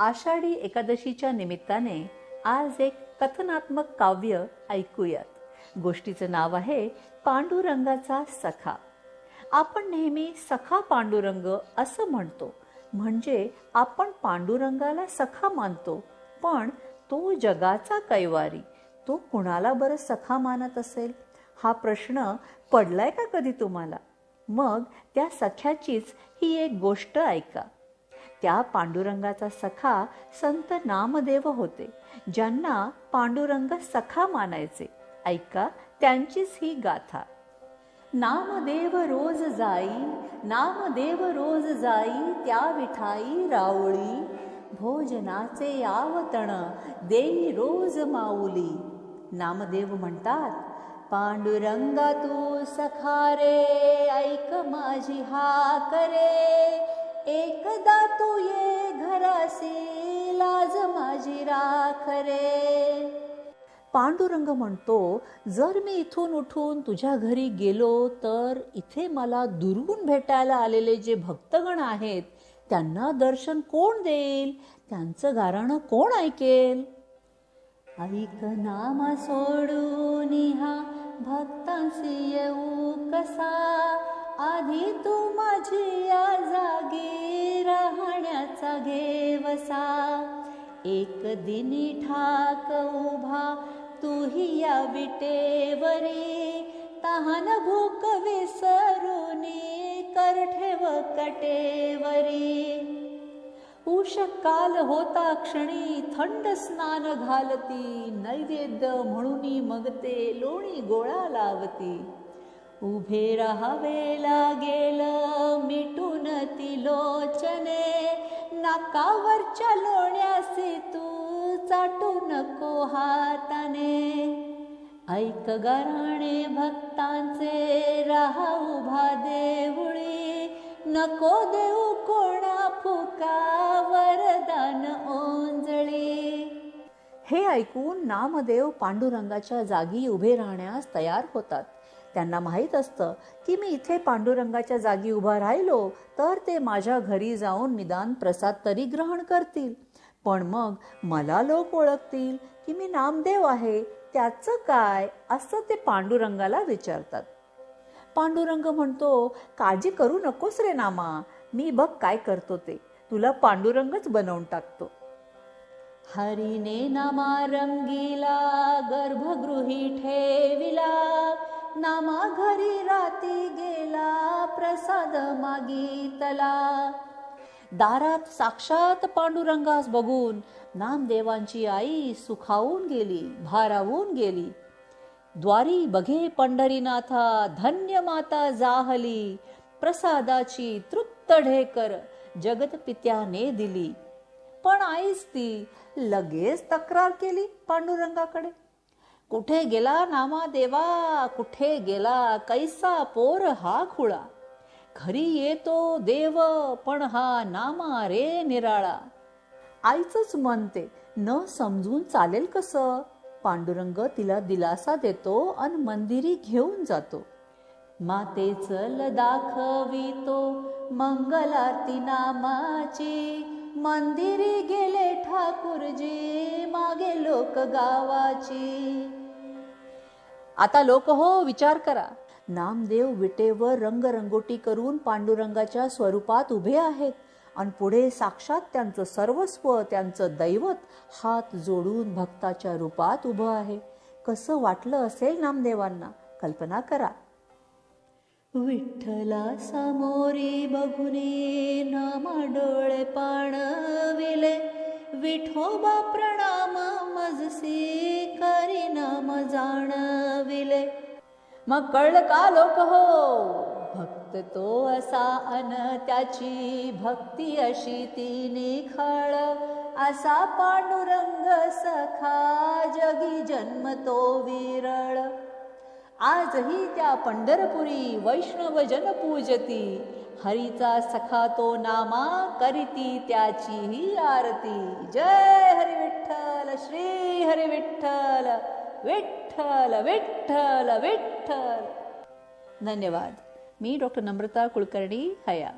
आषाढी एकादशीच्या निमित्ताने आज एक कथनात्मक काव्य ऐकूयात. गोष्टीचं नाव आहे पांडुरंगाचा सखा. आपण नेहमी सखा पांडुरंग असं म्हणतो. म्हणजे आपण पांडुरंगाला सखा मानतो. पण तो जगाचा कैवारी. तो कुणाला बरं सखा मानत असेल? हा प्रश्न पडलाय का कधी तुम्हाला? मग त्या सख्याचीच ही एक गोष्ट ऐका. त्या पांडुरंगाचा सखा संत नामदेव होते ज्यांना पांडुरंग सखा मानायचे. ऐका त्यांचीच ही गाथा. नामदेव रोज जाई नामदेव रोज जाई त्या विठाई रावळी. भोजनाचे आवतण देई रोज माऊली. नामदेव म्हणतात पांडुरंगा तू सखारे ऐक माझी हा करे. एकदा तू ये घरासी लाज माझी राखरे पांडुरंग म्हणतो जर मी इथून उठून तुझ्या घरी गेलो तर इथे मला दुरून भेटायला आलेले जे भक्तगण आहेत त्यांना दर्शन कोण देईल? त्यांचं गाराणं कोण ऐकेल? ऐक नामा सोडून हा भक्तांशी येऊ कसा? आधी तू माझी या जागी राहण्याचा घेवसा. एक दिनी ठाक उभा तूही या विटेवरी. तहान भूक विसरुनी कर ठेव कटेवरी. उषकाल होता क्षणी थंड स्नान घालती नैवेद्य म्हणून मगते लोणी गोळा लावती. उभे राहावे लागेल मिटून ती लोचने. नाकावरच्या लोण्यासे तू चाटू नको हाताने. ऐक गराणे भक्तांचे राहा उभा देवळी नको देऊ कोणा फुका वरदान ओंजळी. हे ऐकून नामदेव पांडुरंगाच्या जागी उभे राहण्यास तयार होतात. त्यांना माहीत असतं की मी इथे पांडुरंगाच्या जागी उभा राहिलो तर ते माझ्या घरी जाऊन निदान प्रसाद तरी ग्रहण करतील. पण मग मला लोक ओळखतील की मी नामदेव आहे त्याचं काय असं ते पांडुरंगाला विचारतात. पांडुरंग म्हणतो काळजी करू नकोस रे नामा मी बघ काय करतो ते. तुला पांडुरंगच बनवून टाकतो. हरिने नामा रंगीला गर्भगृही ठेविला. नामा घरी राती गेला प्रसाद मागितला दारात साक्षात पांडुरंगास बघून नामदेवांची आई सुखावून गेली भारावून गेली. द्वारी बघे पंढरीनाथा धन्य माता जाहली प्रसादाची तृप्त ढेकर जगत पित्याने दिली. पण आईच ती लगेच तक्रार केली पांडुरंगाकडे. कुठे गेला नामा देवा? कुठे गेला? कैसा पोर हा खुळा? घरी येतो देव पण हा नामा रे निराळा. आईचंच म्हणते न समजून चालेल कसं? पांडुरंग तिला दिलासा देतो अन मंदिरी घेऊन जातो. माते चल दाखवितो मंगलारती नामाची. मंदिरी गेले ठाकूरजी. मागे लोक गावाची. आता लोक हो विचार करा. नामदेव विटेवर रंगरंगोटी करून पांडुरंगाच्या स्वरूपात उभे आहेत. आणि पुढे साक्षात त्यांचं सर्वस्व त्यांचं दैवत हात जोडून भक्ताच्या रूपात उभं आहे. कसं वाटलं असेल नामदेवांना? कल्पना करा. विठ्ठला समोरी बघुने नामा डोळे पाणविले. विठोबा प्र मग कळलं का लोक हो? भक्त तो असा अन त्याची भक्ती अशी ती निखळ असा पांडुरंग सखा जगी जन्म तो विरळ. आजही त्या पंढरपुरी वैष्णव जन पूजती हरीचा सखा तो नामा करीती त्याची ही आरती. जय हरी विठ्ठल श्री हरी विठ्ठल विठ्ठल विठ्ठल विठ्ठल धन्यवाद मी डॉक्टर नम्रता कुलकर्णी हया